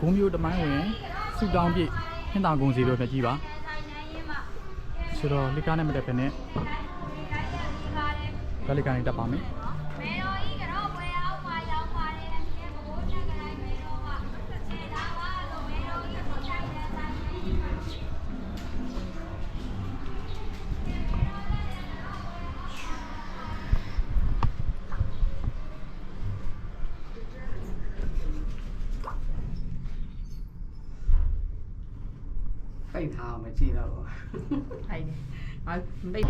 ဂုံမျိုးတမိုင်းဝင်စူတောင်းပြည့်ဟင်တာကုံစီတို့ပဲကြည့်ပါဆိုတော့လိကားနဲ့မတက်ဖ ೇನೆ ကလိကားနဲ့တက်ပါမယ် အောင်မကြည့်တော့ဘူးထိုင်နေငါမိတ်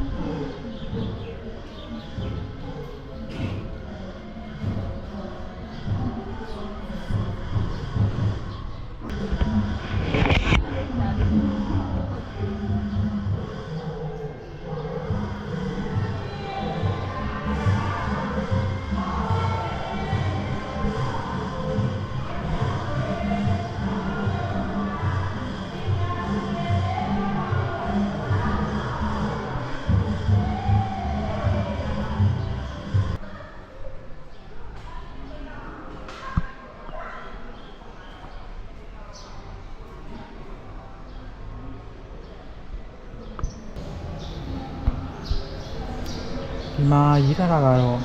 ဒီမှာရေးထားတာကတော့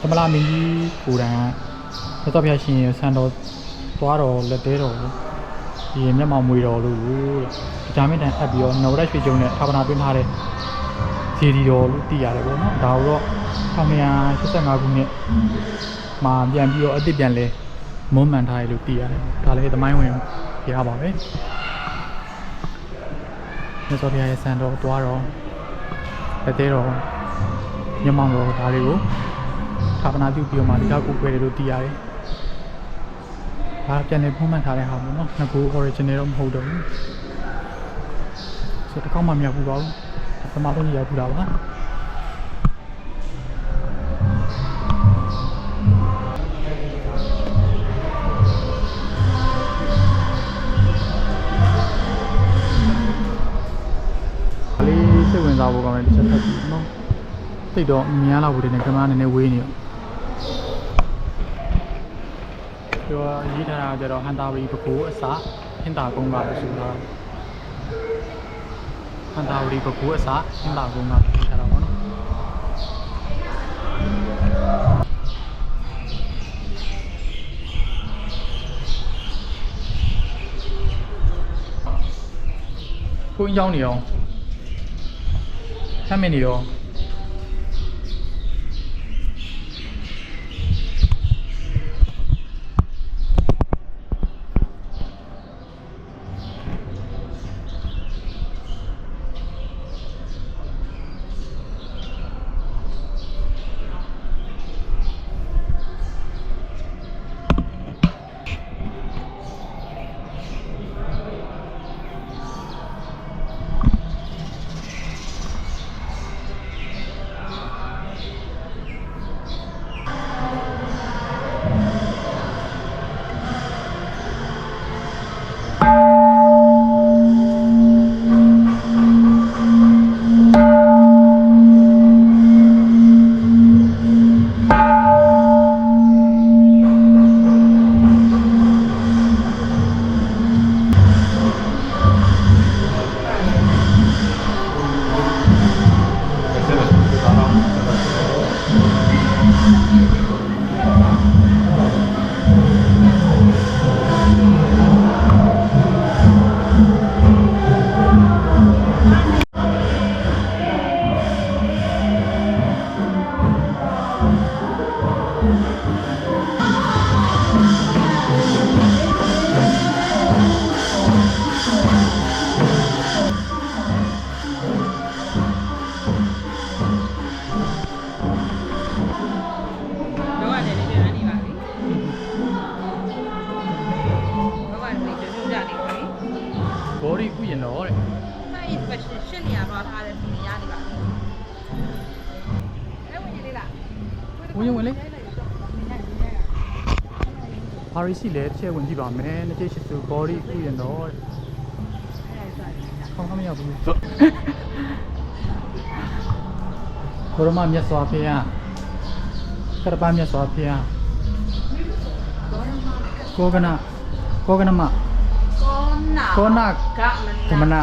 သမလာမင်းကြီးကိုယ်တိုင်ကသက်တော်ဖျားရှင်ရဲ့ဆန်တော်သွားတော်လက်သေးတော်ကိုဒီမျက်မှောင်မွေတော်လို့တဲ့ဂျာမင်းတန်အပ်ပြီးတော့နော်ရက်ရွှေကျုံနဲ့ဌာပနာတွင်းထားတဲ့စီဒီတော်လို့သိရတယ်ပေါ့နော်ဒါကိုတော့1985ခုနှစ်မှာပြန်ပြီးတော့အစ်စ်ပြန်လဲမွမ်းမှန်ထားရလို့သိရတယ်ဒါလည်းသမိုင်းဝင်ပြရပါပဲမြတ်စွာဘုရားရဲ့ဆန်တော်သွားတော် လက်သေးတော့ညမောင်တော်ဒါလေးကိုဌာပနာပြုပြီးတော့မှဒီကကိုကွယ်တယ်လို့သိရတယ်။ဒါပြန်နေဖုံးမှန်ထားတဲ့ဟာပေါ့နော်။ငကူ original တော့မဟုတ်တော့ဘူး။ဆိုတော့တစ်ခေါက်မှမရောက်ဘူးပါဘူး။ပထမဆုံးရောက်ဘူးတာပါ။ စိတ်ဝင်စားဖို့ကောင်းတယ်တစ်ချက်ဖတ်ကြည့်နော်တိတ်တော့မြင်ရလောက်ဘူးတဲ့ကင်မရာနည်းနည်းဝေးနေရောပြောရေးထားတာကြတော့ဟန်တာဝီပကူအစဟင်တာကုန်းကလို့ဆိုတာဟန်တာဝီပကူအစဟင်တာကုန်းကလို့ရေးထားတာပေါ့နော်ကိုင်းကြောင်းနေအောင် 3မိနစ် ပါရီစီလည်းတစ်ချက်ဝင်ကြည့်ပါမယ်နှစ်ချက်ရှိစုဘောဒီဥယျာဉ်တော်တဲ့ခေါင်းခမရဘူးကိုရမမြတ်စွာဘုရားကရပမြတ်စွာဘုရားကောကနာကောကနမကောနာကောနာကမကမနာနာ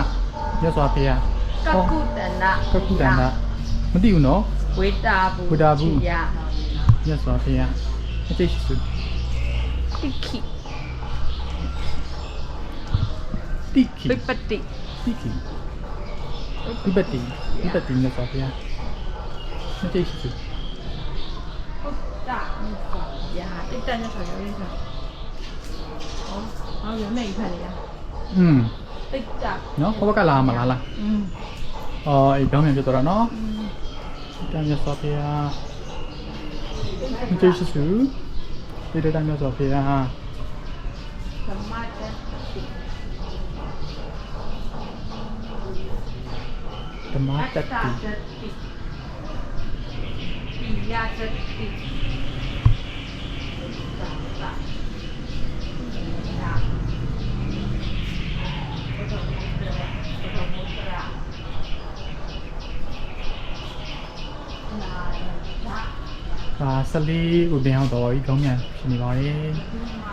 မြတ်စွာဘုရားကကုတနာကကုတန္တမသိဘူးနော်ဝေတာဘူဝေတာဘူယမြတ်စွာဘုရားအကျိတ်ရှိစု တိခိ တိခိ ပိပတိ တိခိဝိပတိဝိပတိမြတ်စွာဘုရားအကျိတ်ရှိစု ဟုတ်တာမြတ်စွာဘုရားတိတ္တမြတ်စွာဘုရားဟောဟောရမေခါလေ อืม တိတ္တ နော်ဟောဘက်ကလာမလားလား อืม အော်အေးပြောင်းပြန်ပြတော့နော် อืม တမ်းမြတ်စွာဘုရားအကျိတ်ရှိစုဒီတမ်းမြတ်စွာဘုရား သမ္မာတ္တိ ဓမ္မတတ္တိ တ္တိပိယတ္တိသံဃာနာဘု ဒ္ဓမုတ္တရာဘုဒ္ဓမုတ္တရာနာနာ ဒါ14ဥပင်အောင်တော်ကြီးခေါင်းမြန်ဖြစ်နေပါတယ်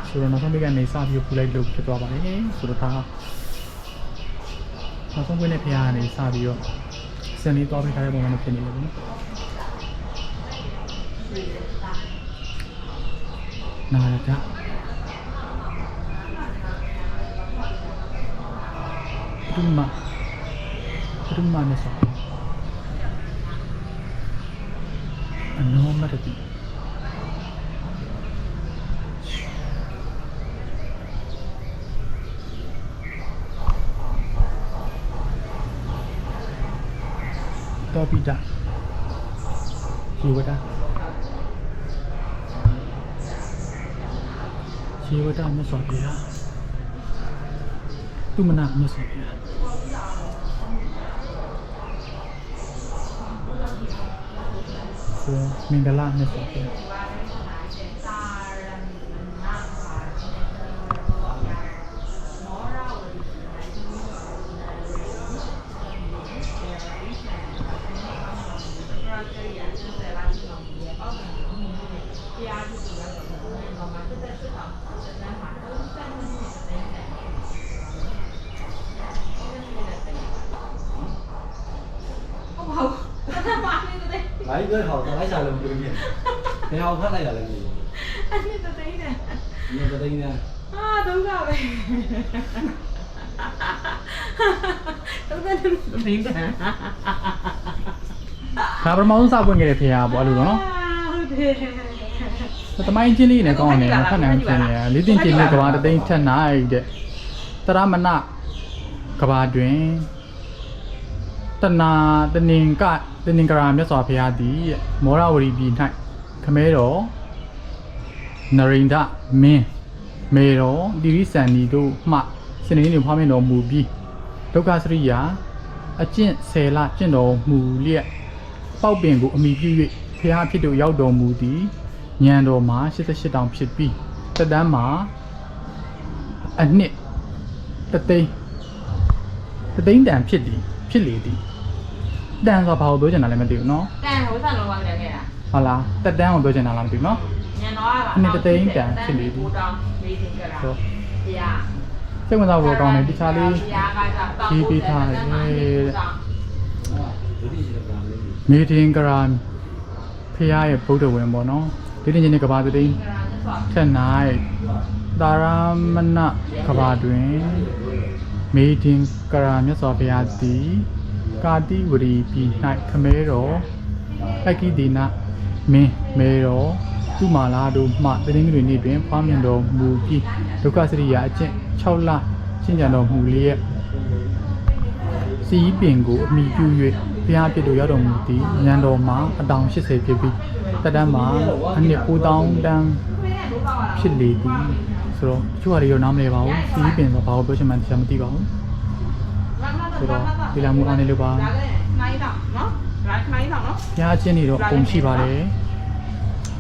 ဆိုတော့နောက်ဆုံးပိတ်ကနေစပြီးပူလိုက်လို့ဖြစ်သွားပါတယ်ဆိုတော့ဒါနောက်ဆုံးပိတ်နဲ့ဖရားကနေစပြီးတော့စင်လေးသွားပေးထားတဲ့ပုံစံမျိုးဖြစ်နေတယ်နော်နာရတာပထမပထမနဲ့ဆောအနောမ တတိတောပိတဇေဝတဇေဝတမြတ်စွာဘုရားသူမနာမြတ်စွာဘုရား คืมินดาล่าในสองตัว第二就是要怎么，我们现在市场。 ကြီးပြောဟောတော့လိုက်စားလို့မပြောပြဘယ်ဟောဖတ်လိုက်တာလဲမသိအဲ့ဒီတသိန်းနဲ့ဘူးဒီတသိန်းနဲ့အာဒုက္ခပဲဒုက္ခနဲ့တသိန်းနဲ့ဒါပထမဆုံးစပွင့်ခဲ့တဲ့ဖရားပေါ့အဲ့လိုနော်ဟုတ်တယ်တမိုင်းချင်းလေးနဲ့ကောင်းတယ်ဖတ်နိုင်ချင်းလေးလေးတင်ချင်းလေးကဘာတသိန်းထက်နိုင်တဲ့တရမဏကဘာတွင် တနာတနင်္ဂတနင်္ဂရာမြတ်စွာဘုရားသည်မောရဝရီပြည်၌ခမဲတော်နရိန္ဒမင်းမေတော်တိရိစန္ဒီတို့မှစနေနေ့ဖွားမြင်တော်မူပြီးဒုက္ခစရိယာအကျင့်ဆယ်လကျင့်တော်မူလျက်ပေါက်ပင်ကိုအမိပြု၍ဖျားဖြစ်တို့ရောက်တော်မူသည်ညံတော်မှာ88တောင်ဖြစ်ပြီးတက်တန်းမှာအနှစ်တသိန်းတသိန်းတန်ဖြစ်သည်ဖြစ်လေသည် တန်ဆိုတာဘာကိုပြောချင်တာလဲမသိဘူးနော်တန်ဟိုစံလုံးဝကြခဲ့တာဟုတ်လားတက်တန်းကိုပြောချင်တာလားမသိဘူးနော်ညံတော့ကနှစ်သိန်းတန်ဖြစ်နေပြီတောင်းလေးတင်ကြတာဗျာစိတ်ဝင်စားဖို့ကောင်းတယ်တခြားလေးရေးပေးထားတယ်မေတင်ကရာဖရာရဲ့ဗုဒ္ဓဝင်ပေါ့နော်ဒီတင်ချင်းကဘာတိန်ထက်နိုင်သာရမဏကဘာတွင်မေတင်ကရာမြတ်စွာဘုရားသည် ကာတိဝရီပြည်၌ခမဲတော်ပက္ခိတိနမင်းမေတော်သူမာလာတို့မှတရင်တွေနေ့တွင်ဖွားမြင်တော်မူပြီးဒုက္ခစရိယာအကျင့်6လရှင်းကြံတော်မူလျက်စီးပင်ကိုအမိပြု၍ဘုရားဖြစ်သူရောက်တော်မူသည်ဉာဏ်တော်မှာအတောင်80ဖြစ်ပြီးတက်တန်းမှာအနှစ်9000တန်းဖြစ်လေသည်ဆိုတော့တချို့ဟာတွေရောနားမလည်ပါဘူးစီးပင်ဆိုဘာကိုပြောချင်မှန်းတရားမသိပါဘူး ဆိုတော့ဒီလာမှုအားနေလို့ပါဒါကလည်းနိုင်တော့နော်ဒါနိုင်တော့နော်ဘုရားအချင်းတွေတော့အကုန်ရှိပါတယ်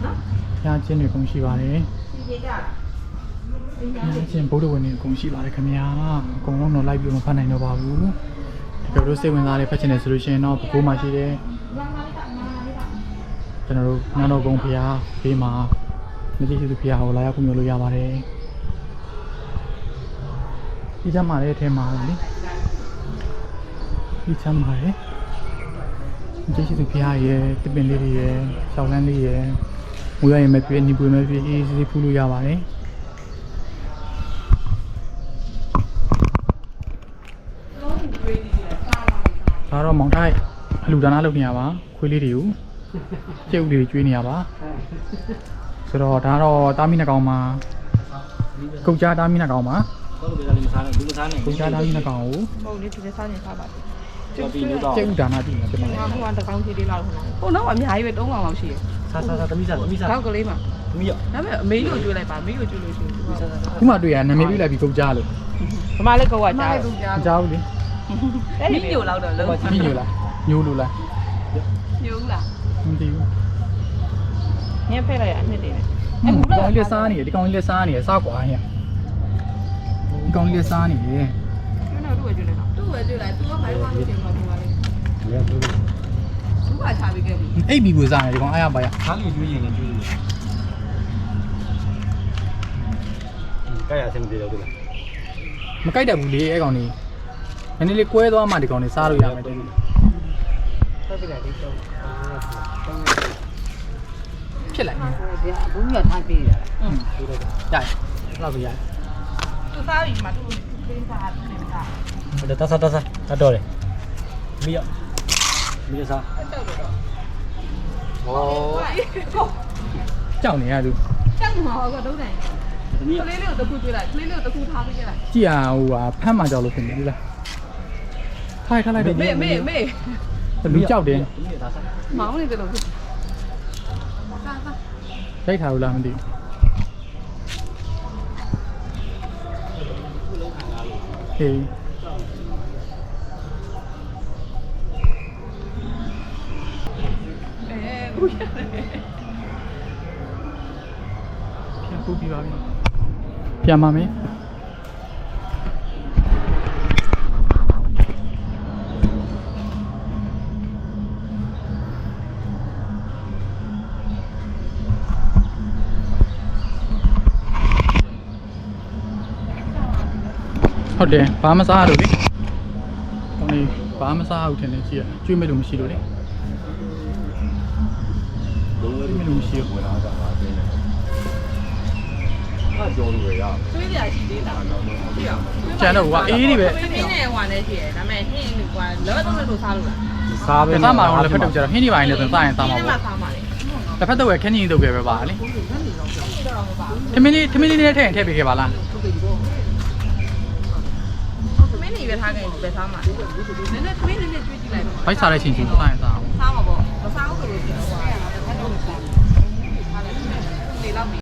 နော်ဘုရားအချင်းတွေအကုန်ရှိပါတယ်ဒီကြီးကြတာဘုရားအချင်းဗုဒ္ဓဝင်တွေအကုန်ရှိပါတယ်ခင်ဗျာအကုန်လုံးတော့လိုက်ပြီးမဖတ်နိုင်တော့ပါဘူးဒီကတို့စိတ်ဝင်စားတဲ့ဖတ်ချင်တယ်ဆိုလို့ရှိရင်တော့ဘကိုးမှရှိတယ်မမလေးကမမလေးကကျွန်တော်တို့နန်းတော်ကုန်းဖရားဘေးမှာမကြီးရှိသူဖရားကိုလာရောက်ခွင့်ပြုလို့ရပါတယ်ဒီချမ်းမာတဲ့အထဲမှာလေ ဒီချမ်းမာတဲ့မကြီးရှိသူဖရားရဲ့တပင်လေးတွေရဲ့ရှောင်းလန်းလေးရဲ့ငွေရရင်မပြည့်ညီပွေမပြည့်အေးစီစီဖူးလို့ရပါတယ်ဒါတော့မောင်တိုက်အလူဒါနာလုပ်နေရပါခွေးလေးတွေကိုကျုပ်လေးတွေကျွေးနေရပါဆိုတော့ဒါတော့တာမီနှကောင်မှာကုတ်ကြားတာမီနှကောင်မှာတော့ဘယ်လိုလဲမစားနဲ့ဘူးမစားနဲ့ကုတ်ကြားတာမီနှကောင်ကိုဟုတ်လေဒီစားနေစားပါ သေးကြော်ပြီးလို့တော့ကျုပ်ဒါနာကြည့်နေပြန်ပါငါဟိုကတကောင်းသေးလေးလောက်ဟိုတော့အများကြီးပဲ၃កောင်လောက်ရှိတယ်စားစားစားသမီးစားသမီးစားနောက်ကလေးမှာသမီးရဒါပေမဲ့အမေကိုကျွေးလိုက်ပါအမေကိုကျွေးလို့ရှိရင်စားစားစားခုမှတွေ့ရနာမည်ပြလိုက်ပြီးကုတ်ကြားလို့ဗမာလည်းကောကကြားတယ်မကြားဘူးလေအဲ့ဒီညိုလောက်တော့လုံးညညိုလားညိုလို့လားညိုလားမသိဘူးညက်ဖက်လိုက်ရအနှစ်တည်းနဲ့ဒီကောင်လေးစားနေတယ်ဒီကောင်လေးစားနေတယ်စားကွာဟဲ့ဒီကောင်လေးစားနေတယ်ကျွန်တော်တို့ကကျွေးလိုက်တော့ သူ့ပဲကျွေးလိုက်သူကဘာလို့မှမချင်ပါဘူးပါလေရဘူးသူကချပေးခဲ့ပြီအိပ်ပြီးကိုစားနေတယ်ဒီကောင်အားရပါရခါလေးကျွေးရင်လည်းကျွေးလို့ကဲရဆင်းတယ်လို့လားမကြိုက်တတ်ဘူးလေအဲ့ကောင်လေးနည်းနည်းလေးကွဲသွားမှဒီကောင်လေးစားလို့ရမယ်တဲ့ဆက်ပြလိုက်ဒီတော့ဖြစ်လိုက်ဘူးရထားပေးရอืมရတယ်လောက်ပြရတယ်သူစားပြီးမှသူခင်းစားတယ်စားဒါ တဆတဆတတော်တယ်သမီးရသမီးစားတောက်တော့ဟောကြောက်နေရသူတောက်မှာကတော့တိုင်းသမီးရကလေးလေးကိုတခုကျွေးလိုက်ကလေးလေးကိုတခုထားပေးခဲ့လိုက်ကြည့်ရဟိုဟာဖမ်းမှကြောက်လို့ဖြစ်နေပြီလားထိုက်ထားလိုက်တော့မေမေမေလူကြောက်တယ်သမီးရဒါစားမောင်းနေတယ်လို့စားစားရိုက်ထားလို့လားမသိဘူးဟေး ပြန်ပါမယ်ဟုတ်တယ်ဘာမစားရလို့လေကောင်းလေးဘာမစားဘူးထင်တယ်ကြည့်ရကျွေးမဲ့လို့မရှိလို့လေလုံးဝကျွေးမဲ့လို့မရှိဘူးဝင်လာတာပါပဲ အားကြောလို့ရရတွေးကြရှိသေးလားကျန်တော့ဟိုကအေးတွေပဲတွေးနေဟိုနဲ့ရှိတယ်ဒါပေမဲ့ဟင်းလို့ကွာလောတော့လို့စားလို့လားစားပဲတစားမှာတော့လက်ဖက်တုပ်ကြတော့ဟင်းဒီပိုင်းလည်းဆိုစားရင်စားမှာဒီပေါ့မှာစားမှာလေလက်ဖက်တုပ်ရဲ့ခင်းကြီးတုပ်ပဲပဲပါလေထမင်းလေးထမင်းလေးနဲ့ထည့်ရင်ထည့်ပေးခဲ့ပါလားသမင်းနေပဲထားခဲ့ရင်ပဲစားမှာနည်းနည်းသမင်းနည်းနည်းကျွေးကြည့်လိုက်ပါဘိုက်စားတဲ့ချိန်ချင်းစားရင်စား